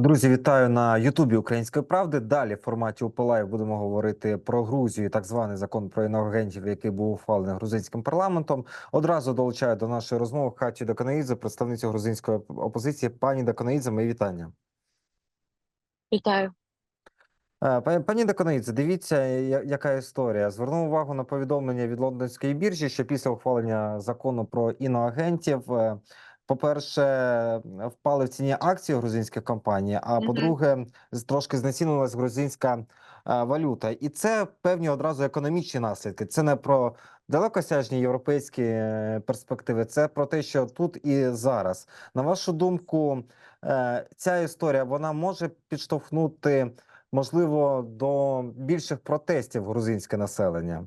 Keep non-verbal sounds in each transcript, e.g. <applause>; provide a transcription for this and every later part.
Друзі, вітаю на Ютубі Української правди. Далі в форматі УПЛАЙВ будемо говорити про Грузію, так званий закон про інагентів, який був ухвалений грузинським парламентом. Одразу долучаю до нашої розмови Хаті Даканаїдзе, представницю грузинської опозиції. Пані Даканаїдзе, мої вітання. Вітаю. Е, пані Даконаїдзе, дивіться, яка історія. Звернув увагу на повідомлення від лондонської біржі, що після ухвалення закону про іноагентів е, по-перше, впали в ціні акції грузинських компаній. А по-друге, трошки знецінилась грузинська е, валюта, і це певні одразу економічні наслідки. Це не про далекосяжні європейські е, перспективи, це про те, що тут і зараз. На вашу думку, е, ця історія вона може підштовхнути можливо до більших протестів грузинське населення.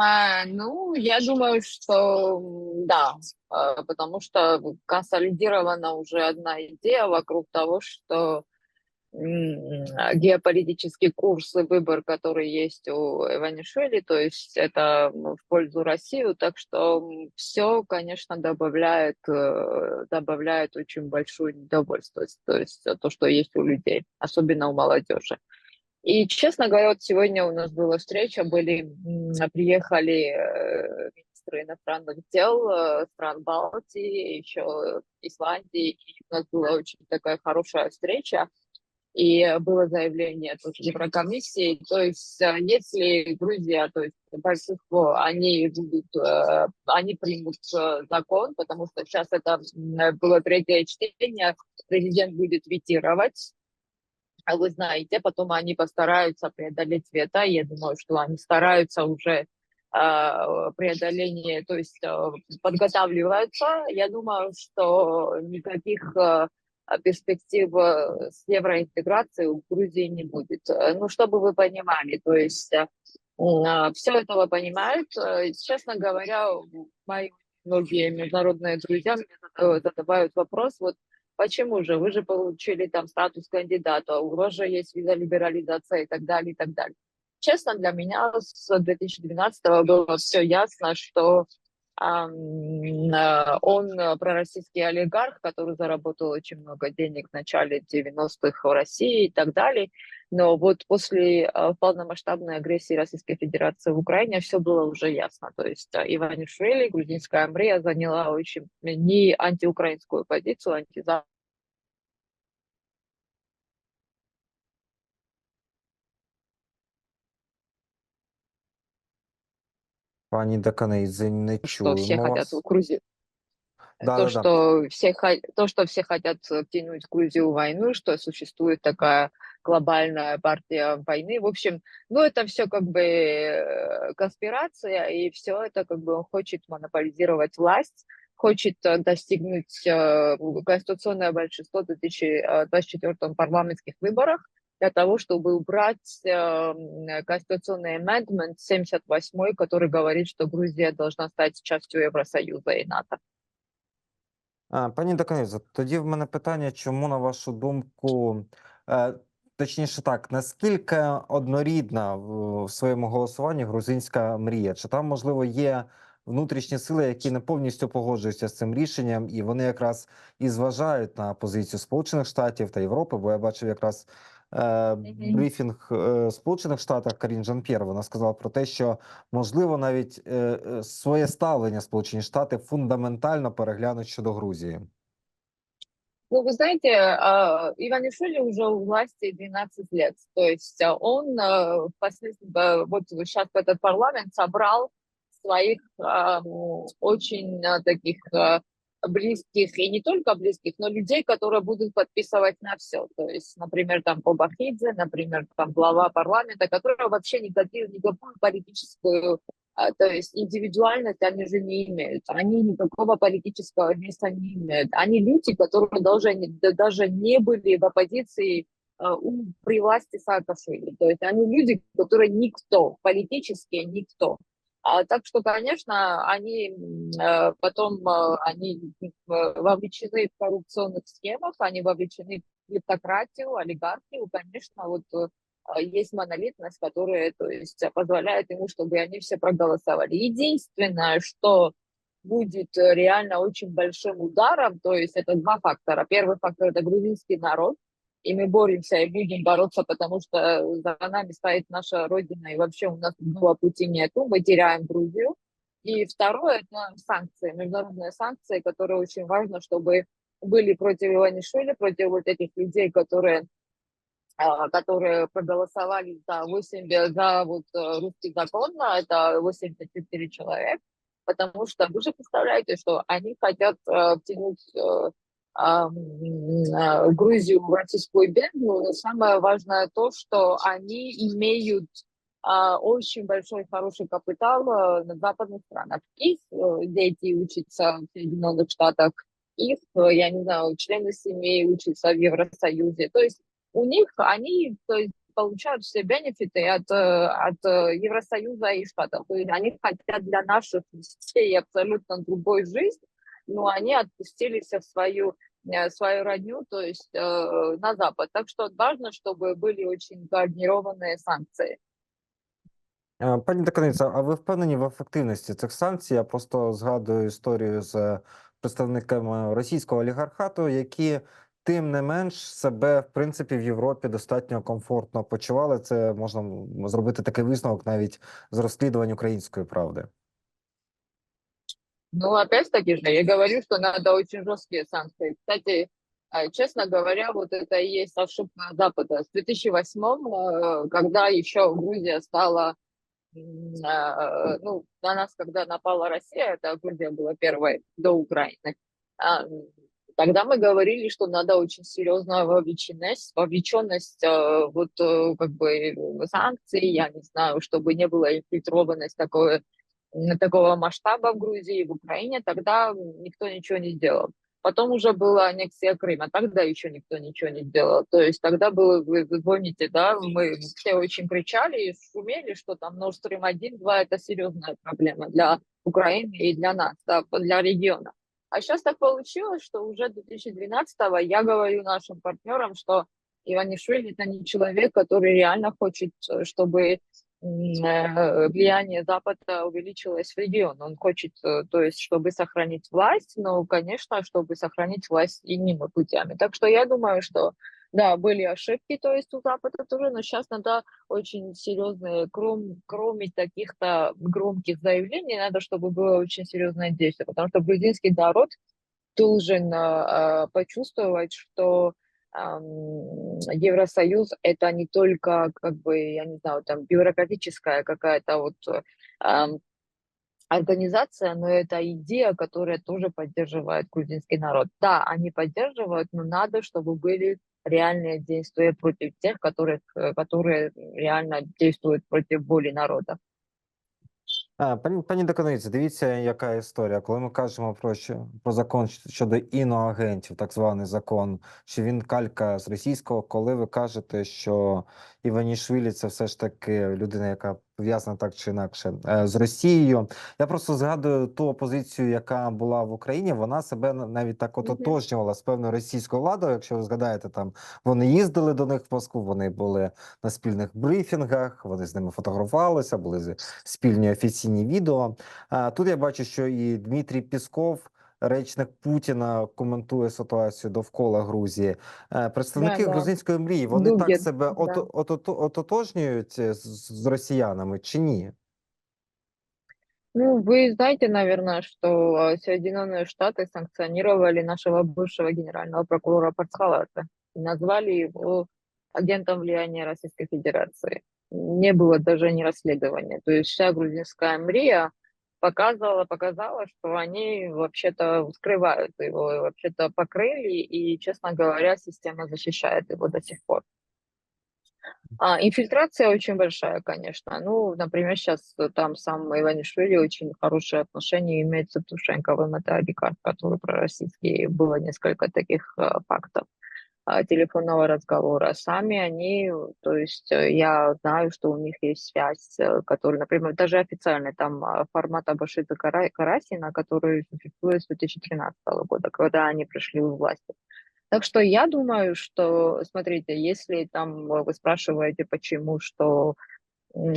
А, ну, я думаю, что да, а, потому что консолидирована уже одна идея вокруг того, что геополитический курс и выбор, который есть у Иванишвили, то есть это в пользу России, так что все, конечно, добавляет, э, добавляет очень большую недовольство, то есть то, что есть у людей, особенно у молодежи. И, честно говоря, вот сегодня у нас была встреча, были, приехали э, министры иностранных дел э, стран Балтии, еще Исландии, и у нас была очень такая хорошая встреча, и было заявление тоже Еврокомиссии, то есть э, если Грузия, то есть большинство, они будут, они примут закон, потому что сейчас это было третье чтение, президент будет ветировать. а вы знаете, потом они постараются преодолеть вето. Я думаю, что они стараются уже а, преодоление, то есть а, подготавливаются. Я думаю, что никаких а, перспектив с евроинтеграцией у Грузии не будет. Ну, чтобы вы понимали, то есть все этого понимают. Честно говоря, мои многие международные друзья мне задавают вопрос, вот Почему же? Вы же получили там статус кандидата, у вас же есть виза либерализация и так далее, и так далее. Честно, для меня с 2012 было все ясно, что он э, пророссийский олигарх, который заработал очень много денег в начале 90-х в России и так далее. Но вот после э, полномасштабной агрессии Российской Федерации в Украине все было уже ясно. То есть Иванишвили, грузинская Амрия заняла очень не антиукраинскую позицию, антизападную Пані Даканейзе, не что все чуємо хотят вас. Грузию. Да, то, да, да. что все, то, что все хотят втянуть Грузию в войну, что существует такая глобальная партия войны. В общем, ну это все как бы э, конспирация, и все это как бы он хочет монополизировать власть, хочет э, достигнуть э, конституционное большинство в 2024 парламентских выборах, для того, чтобы убрать э, конституционный amendment 78, который говорит, что Грузия должна стать частью Евросоюза и НАТО. А, Пані Даканезо, тоді в мене питання, чому, на вашу думку, е, точніше так, наскільки однорідна в своєму голосуванні грузинська мрія? Чи там, можливо, є внутрішні сили, які не повністю погоджуються з цим рішенням, і вони якраз і зважають на позицію Сполучених Штатів та Європи, бо я бачив якраз Е, брифінг е, Сполучених Штатах Карін Жан П'єр, вона сказала про те, що можливо навіть е, своє ставлення Сполучені Штати фундаментально переглянуть щодо Грузії. Ну, вы знаете, Иванишвили уже у власти 12 лет. То есть он впоследствии, вот сейчас этот парламент собрал своих очень таких близких и не только близких, но людей, которые будут подписывать на все. То есть, например, там Кобахидзе, например, там глава парламента, которые вообще никаких, никакую политическую, а, то есть индивидуальность они же не имеют. Они никакого политического места не имеют. Они люди, которые даже, даже не были в оппозиции а, у, при власти Саакашвили. То есть они люди, которые никто, политически никто. А, так что, конечно, они э, потом э, они э, вовлечены в коррупционных схемах, они вовлечены в клептократию, олигархию. Конечно, вот есть монолитность, которая то есть, позволяет ему, чтобы они все проголосовали. Единственное, что будет реально очень большим ударом. То есть это два фактора. Первый фактор – это грузинский народ, и мы боремся и будем бороться, потому что за нами стоит наша Родина, и вообще у нас другого пути нету, мы теряем Грузию. И второе – это санкции, международные санкции, которые очень важно, чтобы были против Иванишвили, против вот этих людей, которые а, которые проголосовали за 8, за вот э, русский закон, это 84 человек, потому что вы же представляете, что они хотят э, втянуть э, Грузию в российскую бездну, но самое важное то, что они имеют э, очень большой хороший капитал э, на западных странах. Их э, дети учатся в Соединенных Штатах, их, э, я не знаю, члены семьи учатся в Евросоюзе. То есть у них они то есть, получают все бенефиты от, э, от Евросоюза и Штатов. То есть они хотят для наших детей абсолютно другой жизнь, но они отпустились в свою свою родню, то есть э, на Запад. Так что важно, чтобы были очень координированные санкции. Пані Деканиця, а ви впевнені в ефективності цих санкцій? Я просто згадую історію з представниками російського олігархату, які Тим не менш, себе в принципі в Європі достатньо комфортно почували. Це можна зробити такий висновок навіть з розслідувань української правди. Ну, опять-таки же, я говорю, что надо очень жесткие санкции. Кстати, честно говоря, вот это и есть ошибка Запада. С 2008 э, когда еще Грузия стала, э, ну, на нас, когда напала Россия, это Грузия была первой до Украины, а, Тогда мы говорили, что надо очень серьезная вовлеченность, вовлеченность э, вот э, как бы санкций, я не знаю, чтобы не было инфильтрованность такой, такого масштаба в Грузии, в Украине, тогда никто ничего не сделал. Потом уже была аннексия Крыма, тогда еще никто ничего не сделал. То есть тогда было, вы, вы помните, да, мы все очень кричали и шумели, что там Nord Stream 1, 2 это серьезная проблема для Украины и для нас, да, для региона. А сейчас так получилось, что уже 2012-го я говорю нашим партнерам, что Иванишвили это не человек, который реально хочет, э, чтобы влияние Запада увеличилось в регион. Он хочет, э, то есть, чтобы сохранить власть, но, конечно, чтобы сохранить власть иными путями. Так что я думаю, что да, были ошибки, то есть у Запада тоже, но сейчас надо очень серьезные, кром, кроме таких-то громких заявлений, надо, чтобы было очень серьезное действие, потому что грузинский народ должен э, почувствовать, что э, Евросоюз это не только, как бы, я не знаю, там бюрократическая какая-то вот организация, но это идея, которая тоже поддерживает грузинский народ. Да, они поддерживают, но надо, чтобы были реальные действия против тех, которых, э, которые реально действуют против воли народа. Пані пані Деканиці, дивіться, яка історія. Коли ми кажемо про що про закон щодо іноагентів, так званий закон, що він калька з російського, коли ви кажете, що Іванішвілі це все ж таки людина, яка пов'язана так чи інакше е, з Росією. Я просто згадую ту опозицію, яка була в Україні. Вона себе навіть так ототожнювала з певною російською владою. Якщо ви згадаєте, там вони їздили до них в Москву, вони були на спільних брифінгах, вони з ними фотографувалися, були спільні офіційні відео. А тут я бачу, що і Дмитрій Пісков речник Путіна коментує ситуацію довкола Грузії. Е, представники Да, да. грузинської мрії вони Дугін, так себе да. ото- ото- ототожнюють з, з росіянами чи ні? Ну, вы знаете, наверное, что э, Соединенные Штаты санкционировали нашего бывшего генерального прокурора Парцхалата и назвали его агентом влияния Российской Федерации. Не было даже ни расследования. То есть вся грузинская мрия Показывала, показала, что они вообще-то скрывают его, вообще-то покрыли, и, честно говоря, система защищает его до сих пор. А, инфильтрация очень большая, конечно. Ну, например, сейчас там сам Иванишвили очень хорошие отношения имеет с Евтушенковым, это олигарх, который пророссийский, было несколько таких фактов. А, телефонного разговора. Сами они, то есть э, я знаю, что у них есть связь, э, которая, например, даже официальный там а, формат Абашита Карасина, который существует с 2013 года, когда они пришли в власть. Так что я думаю, что, смотрите, если там вы спрашиваете, почему, что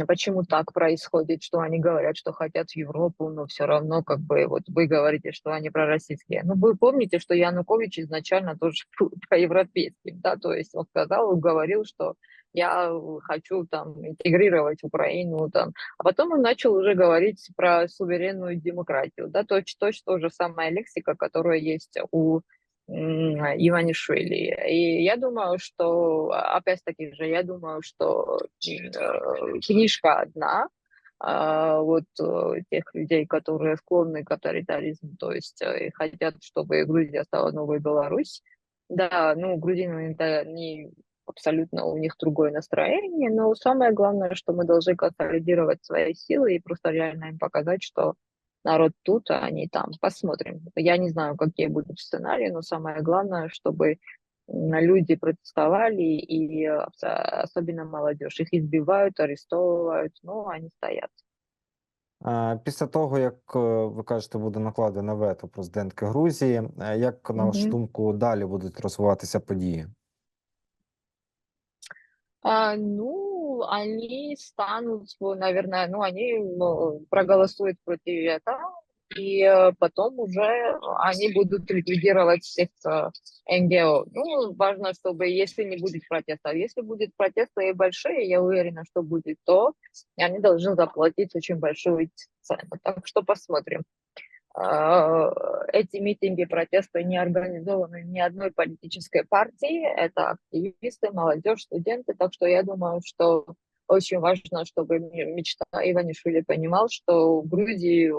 почему так происходит, что они говорят, что хотят в Европу, но все равно как бы вот вы говорите, что они пророссийские. Ну, вы помните, что Янукович изначально тоже <laughs> был проевропейским, да, то есть он сказал, говорил, что я э, хочу там интегрировать Украину там, а потом он начал уже говорить про суверенную демократию, да, точно точь то же самая лексика, которая есть у Иванишвили. И я думаю, что, опять-таки же, я думаю, что э, книжка одна, а, вот э, тех людей, которые склонны к авторитаризму, то есть э, хотят, чтобы Грузия стала новой Беларусь. Да, ну, грузины это не абсолютно у них другое настроение, но самое главное, что мы должны консолидировать свои силы и просто реально им показать, что народ тут, а они там. Посмотрим. Я не знаю, какие будут сценарии, но самое главное, чтобы м, люди протестовали, и э, абсо- особенно молодежь. Их избивают, арестовывают, но они стоят. Е, Після того, як е, ви кажете, буде накладене вето президентки Грузії, е, як на вашу Мгм. думку далі будуть розвиватися події? А, ну, они станут, ну, наверное, ну, они ну, проголосуют против этого, и э, потом уже они будут ликвидировать всех э, НГО. Ну, важно, чтобы, если не будет протестов, если будет протесты и большие, я уверена, что будет, то они должны заплатить очень большую цену. Так что посмотрим. А, Эти митинги, протесты не организованы ни одной политической партии. Это активисты, молодежь, студенты. Так что я думаю, что очень важно, чтобы мечта Иванишвили понимал, что в Грузии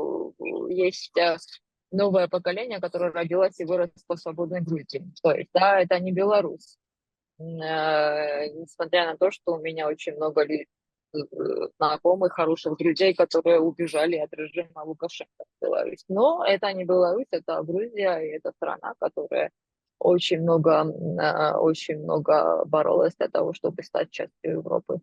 есть э, новое поколение, которое родилось и выросло в свободной Грузии. То есть, да, это не Беларусь. Э, Несмотря на то, что у меня очень много знакомых, хороших друзей, которые убежали от режима Лукашенко в Беларусь. Но это не Беларусь, это Грузия, и это страна, которая очень много, м, э, очень много боролась для того, чтобы стать частью Европы.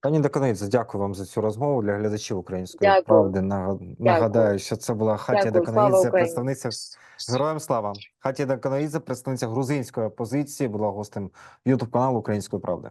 Пані Деканоїдзе, дякую вам за цю розмову. Для глядачів української Дякую. правди нага- нагадаю, що це була Хатія Дякую. Слава Деканоїдзе, Україні. представниця Героям слава! Хатія Деканоїдзе, представниця грузинської опозиції, була гостем Ютуб каналу Української правди.